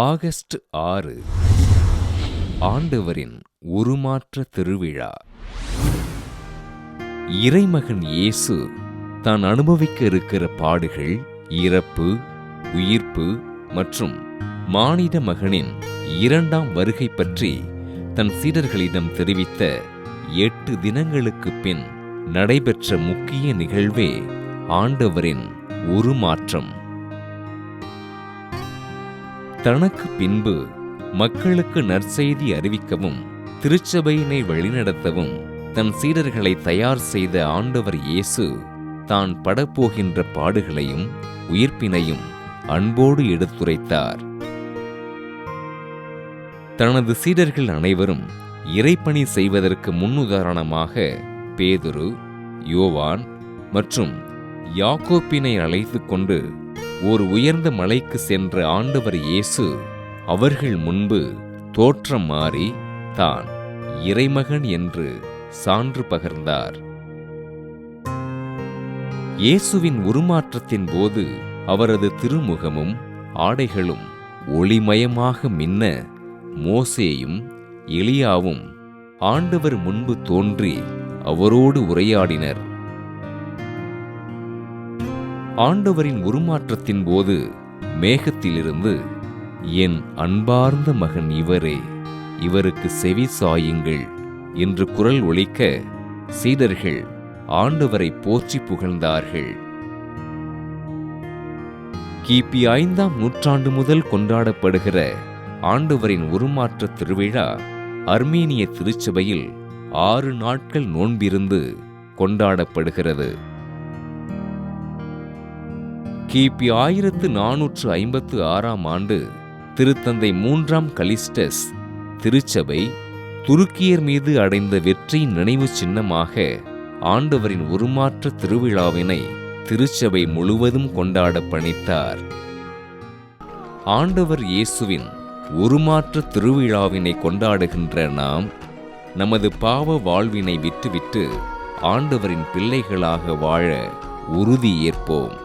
August ஆறு ஆண்டவரின் உருமாற்ற திருவிழா. இறைமகன் இயேசு தான் அனுபவிக்க இருக்கிற பாடுகள் இறப்பு உயிர்ப்பு மற்றும் மானிட மகனின் இரண்டாம் வருகை பற்றி தன் சீடர்களிடம் தெரிவித்த எட்டு தினங்களுக்கு பின் நடைபெற்ற முக்கிய நிகழ்வே ஆண்டவரின் உருமாற்றம். தனக்கு பின்பு மக்களுக்கு நற்செய்தி அறிவிக்கவும் திருச்சபையினை வழிநடத்தவும் தன் சீடர்களை தயார் செய்த ஆண்டவர் இயேசு தான் படப்போகின்ற பாடுகளையும் உயிர்ப்பினையும் அன்போடு எடுத்துரைத்தார். தனது சீடர்கள் அனைவரும் இறைப்பணி செய்வதற்கு முன்னுதாரணமாக பேதுரு யோவான் மற்றும் யாக்கோப்பினை அழைத்து கொண்டு ஒரு உயர்ந்த மலைக்கு சென்ற ஆண்டவர் இயேசு அவர்கள் முன்பு தோற்றம் மாறி தான் இறைமகன் என்று சான்று பகர்ந்தார். இயேசுவின் உருமாற்றத்தின் போது அவரது திருமுகமும் ஆடைகளும் ஒளிமயமாக மின்ன மோசேயும் எலியாவும் ஆண்டவர் முன்பு தோன்றி அவரோடு உரையாடினர். ஆண்டவரின் உருமாற்றத்தின் போது மேகத்திலிருந்து என் அன்பார்ந்த மகன் இவரே இவருக்கு செவி சாயுங்கள் என்று குரல் ஒழிக்க சீடர்கள் ஆண்டவரை போற்றி புகழ்ந்தார்கள். கிபி ஐந்தாம் நூற்றாண்டு முதல் கொண்டாடப்படுகிற ஆண்டவரின் உருமாற்ற திருவிழா அர்மீனிய திருச்சபையில் ஆறு நாட்கள் நோன்பிருந்து கொண்டாடப்படுகிறது. கிபி ஆயிரத்து நானூற்று ஐம்பத்து ஆறாம் ஆண்டு திருத்தந்தை மூன்றாம் கலிஸ்டஸ் திருச்சபை துருக்கியர் மீது அடைந்த வெற்றியின் நினைவு சின்னமாக ஆண்டவரின் உருமாற்ற திருவிழாவினை திருச்சபை முழுவதும் கொண்டாட பணித்தார். ஆண்டவர் இயேசுவின் உருமாற்ற திருவிழாவினை கொண்டாடுகின்ற நாம் நமது பாவ வாழ்வினை விட்டுவிட்டு ஆண்டவரின் பிள்ளைகளாக வாழ உறுதி ஏற்போம்.